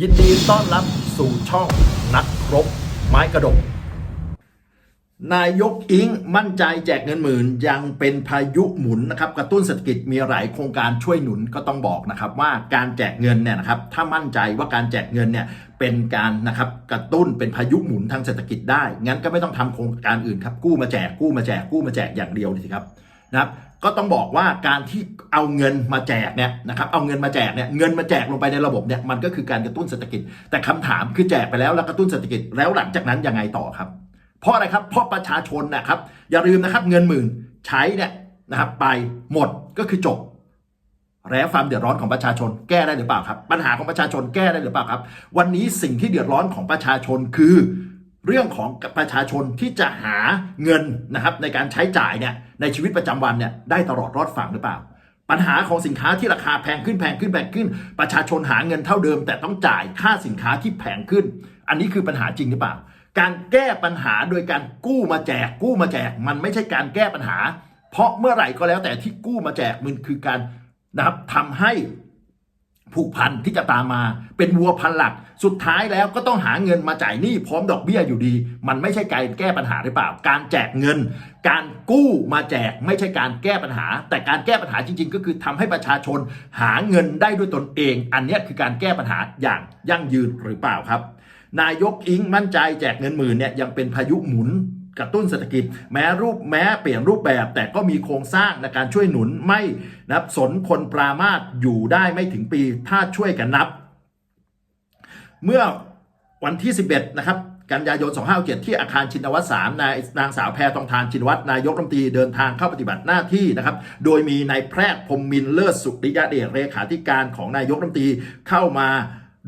ยินดีต้อนรับสู่ช่องนักรบไม้กระดก นายกอิงมั่นใจแจกเงินหมื่นยังเป็นพายุหมุนนะครับ กระตุ้นเศรษฐกิจมีหลายโครงการช่วยหนุนก็ต้องบอกนะครับว่าการแจกเงินเนี่ยนะครับถ้ามั่นใจว่าการแจกเงินเนี่ยเป็นการนะครับกระตุ้นเป็นพายุหมุนทางเศรษฐกิจได้ งั้นก็ไม่ต้องทำโครงการอื่นครับกู้มาแจกกู้มาแจกกู้มาแจกอย่างเดียวสิครับ นะครับก็ต้องบอกว่าการที่เอาเงินมาแจกเนี่ยนะครับเอาเงินมาแจกเนี่ยเงินมาแจกลงไปในระบบเนี่ยมันก็คือการกระตุ้นเศรษฐกิจ แต่คำถามคือแจกไปแล้วแล้วกระตุ้นเศรษฐกิจแล้วหลังจากนั้นยังไงต่อครับ เพราะอะไรครับเพราะประชาชนนะครับอย่าลืมนะครับเงินหมื่นใช้เนี่ยนะครับไปหมดก็คือจบแล้วความเดือดร้อนของประชาชนแก้ได้หรือเปล่าครับ ปัญหาของประชาชนแก้ได้หรือเปล่าครับ วันนี้สิ่งที่เดือดร้อนของประชาชนคือ เรื่องของประชาชนที่จะหาเงินนะครับในการใช้จ่ายเนี่ยในชีวิตประจำวันเนี่ยได้ตลอดรอดฝั่งหรือเปล่า ปัญหาของสินค้าที่ราคาแพงขึ้นแพงขึ้นแพงขึ้น ประชาชนหาเงินเท่าเดิม แต่ต้องจ่ายค่าสินค้าที่แพงขึ้น อันนี้คือปัญหาจริงหรือเปล่า การแก้ปัญหาโดยการกู้มาแจก กู้มาแจก มันไม่ใช่การแก้ปัญหา เพราะเมื่อไหร่ก็แล้วแต่ที่กู้มาแจกมันคือการนะครับทำให้ ผูกพันที่จะตามมา เป็นวัวพันหลัก สุดท้ายแล้วก็ต้องหาเงินมาจ่ายหนี้พร้อมดอกเบี้ยอยู่ดี มันไม่ใช่การแก้ปัญหาหรือเปล่า การแจกเงิน การกู้มาแจกไม่ใช่การแก้ปัญหา แต่การแก้ปัญหาจริง ๆ ก็คือทำให้ประชาชนหาเงินได้ด้วยตนเอง อันนี้คือการแก้ปัญหาอย่างยั่งยืนหรือเปล่าครับ นายกอิงมั่นใจแจกเงินหมื่นเนี่ยยังเป็นพายุหมุน กระตุ้นเศรษฐกิจ แม้รูปแม้เปลี่ยนรูปแบบ แต่ก็มีโครงสร้างในการช่วยหนุนไม่นับสนคนปรามาสอยู่ได้ไม่ถึงปีถ้าช่วยกันนับ เมื่อวันที่ 11 นะครับกันยายน 257 ที่อาคารชินวัตร3นายนางสาวแพรทองทานชินวัตรนายกรัฐมนตรีเดินทางเข้าปฏิบัติหน้าที่นะครับ โดยมีนายแพทย์พรมมินเลิศสุริยเดชเลขาธิการของนายกรัฐมนตรีเข้ามา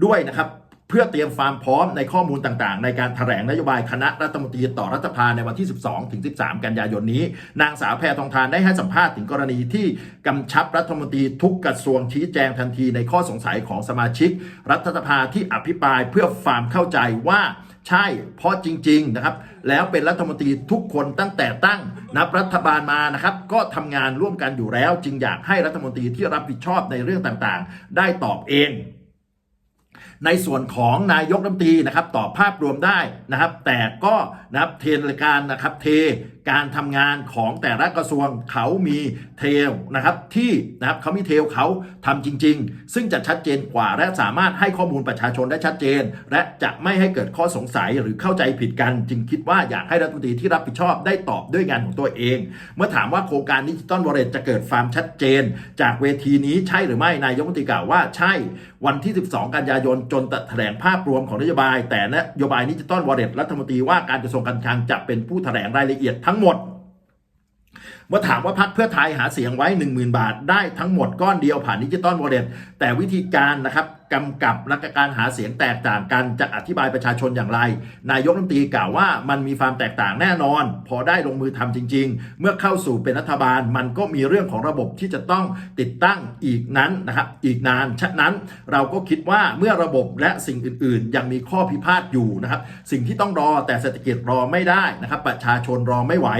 ด้วยนะครับ เพื่อเตรียมความพร้อมในข้อมูลต่างๆ ในการแถลงนโยบายคณะรัฐมนตรีต่อรัฐสภาในวันที่ 12 ถึง 13 กันยายนนี้ นางสาวแพทองทานได้ให้สัมภาษณ์ถึงกรณีที่กำชับรัฐมนตรีทุกกระทรวงชี้แจงทันทีในข้อสงสัยของสมาชิก รัฐสภาที่อภิปรายเพื่อความเข้าใจว่าใช่ เพราะจริง ๆ นะครับ แล้วเป็นรัฐมนตรีทุกคนตั้งแต่ตั้งนับรัฐบาลมานะครับ ก็ทำงานร่วมกันอยู่แล้ว จึงอยากให้รัฐมนตรีที่รับผิดชอบในเรื่องต่างๆ ได้ตอบเอง ในส่วนของนายกรัฐมนตรีนะครับตอบภาพรวมได้นะครับ แต่ก็นะครับเทรนการนะครับเทการทำงานของแต่ละกระทรวงเขามีเทลนะครับที่นะครับเขามีเทลเขาทำจริง ๆ ซึ่งจะชัดเจนกว่า และสามารถให้ข้อมูลประชาชนได้ชัดเจน และจะไม่ให้เกิดข้อสงสัยหรือเข้าใจผิดกัน จึงคิดว่าอยากให้รัฐมนตรีที่รับผิดชอบได้ตอบด้วยงานของตัวเอง เมื่อถามว่าโครงการดิจิตอลวอลเล็ตจะเกิดความชัดเจน จากเวทีนี้ใช่หรือไม่นายกรัฐมนตรีกล่าวว่าใช่วันที่ 12 กันยายนจจนแถลงภาพรวมของนโยบาย แต่นโยบายนี้จะต้อนวอร์เรตรัฐมนตรีว่าการกระทรวงการคลังจะเป็นผู้แถลงรายละเอียดทั้งหมด เมื่อถามว่าพักเพื่อไทยหาเสียงไว้ 10,000 บาท ได้ทั้งหมดก้อนเดียวผ่านดิจิตอลวอลเล็ตแต่วิธีการนะครับกำกับและการหาเสียงแตกต่างกันจะอธิบายประชาชนอย่างไร นายกรัฐมนตรีกล่าวว่ามันมีความแตกต่างแน่นอน พอได้ลงมือทำจริง ๆ เมื่อเข้าสู่เป็นรัฐบาล มันก็มีเรื่องของระบบที่จะต้องติดตั้งอีกนั้นนะครับอีกนานฉะนั้นเราก็คิดว่าเมื่อระบบและสิ่งอื่น ๆ ยังมีข้อพิพาทอยู่นะครับ สิ่งที่ต้องรอแต่เศรษฐกิจรอไม่ได้นะครับ ประชาชนรอไม่ไหว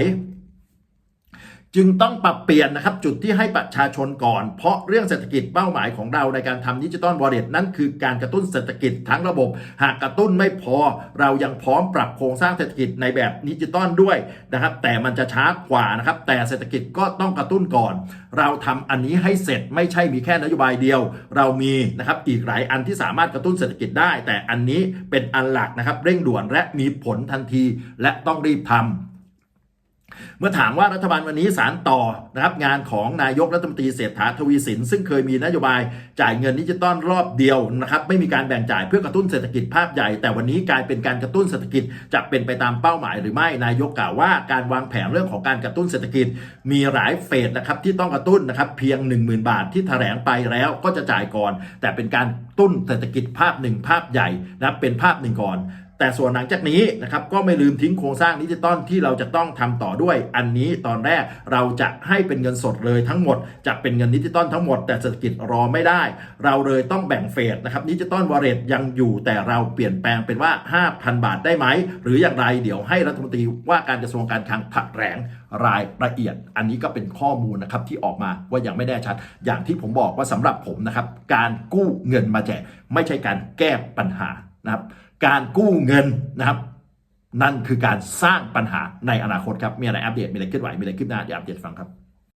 จึงต้องปรับเปลี่ยนนะครับจุดที่ให้ประชาชนก่อน เพราะเรื่องเศรษฐกิจเป้าหมายของเราในการทำดิจิตอลวอลเล็ตนั่นคือการกระตุ้นเศรษฐกิจทั้งระบบ หากกระตุ้นไม่พอเรายังพร้อมปรับโครงสร้างเศรษฐกิจในแบบดิจิตอลด้วยนะครับแต่มันจะช้ากว่านะครับแต่เศรษฐกิจก็ต้องกระตุ้นก่อน เราทำอันนี้ให้เสร็จไม่ใช่มีแค่นโยบายเดียว เรามีนะครับอีกหลายอันที่สามารถกระตุ้นเศรษฐกิจได้ แต่อันนี้เป็นอันหลักนะครับเร่งด่วนและมีผลทันทีและต้องรีบทำ เมื่อถามว่ารัฐบาลวันนี้สารต่อนะครับงานของนายกรัฐมนตรีเศรษฐาทวีสิน ซึ่งเคยมีนโยบายจ่ายเงินดิจิตอลรอบเดียวนะครับไม่มีการแบ่งจ่ายเพื่อกระตุ้นเศรษฐกิจภาพใหญ่ แต่วันนี้กลายเป็นการกระตุ้นเศรษฐกิจจะเป็นไปตามเป้าหมายหรือไม่นายกกล่าวว่าการวางแผนเรื่องของการกระตุ้นเศรษฐกิจ มีหลายเฟสนะครับที่ต้องกระตุ้นนะครับเพียง 10,000 บาทที่แถลงไปแล้วก็จะจ่ายก่อน แต่เป็นการตุ้นเศรษฐกิจภาพหนึ่งภาพใหญ่นับเป็นภาพหนึ่งก่อน แต่ส่วนหลังจากนี้นะครับก็ไม่ลืมทิ้งโครงสร้างดิจิตอลที่เราจะต้องทำต่อด้วย อันนี้ตอนแรกเราจะให้เป็นเงินสดเลยทั้งหมดจะเป็นเงินดิจิตอลทั้งหมดแต่เศรษฐกิจรอไม่ได้ เราเลยต้องแบ่งเฟสนะครับดิจิตอลวอลเล็ตยังอยู่แต่เราเปลี่ยนแปลงเป็นว่า 5,000 บาทได้ไหม หรืออย่างไรเดี๋ยวให้รัฐมนตรีว่าการกระทรวงการคลังแถลงรายละเอียด อันนี้ก็เป็นข้อมูลนะครับที่ออกมาว่ายังไม่แน่ชัด อย่างที่ผมบอกว่าสำหรับผมนะครับการกู้เงินมาแจกไม่ใช่การแก้ปัญหานะครับ การกู้เงินนะครับ นั่นคือการสร้างปัญหาในอนาคตครับ มีอะไรอัปเดต มีอะไรเคลื่อนไหว มีอะไรขึ้นหน้าเดี๋ยวอัปเดตฟังครับ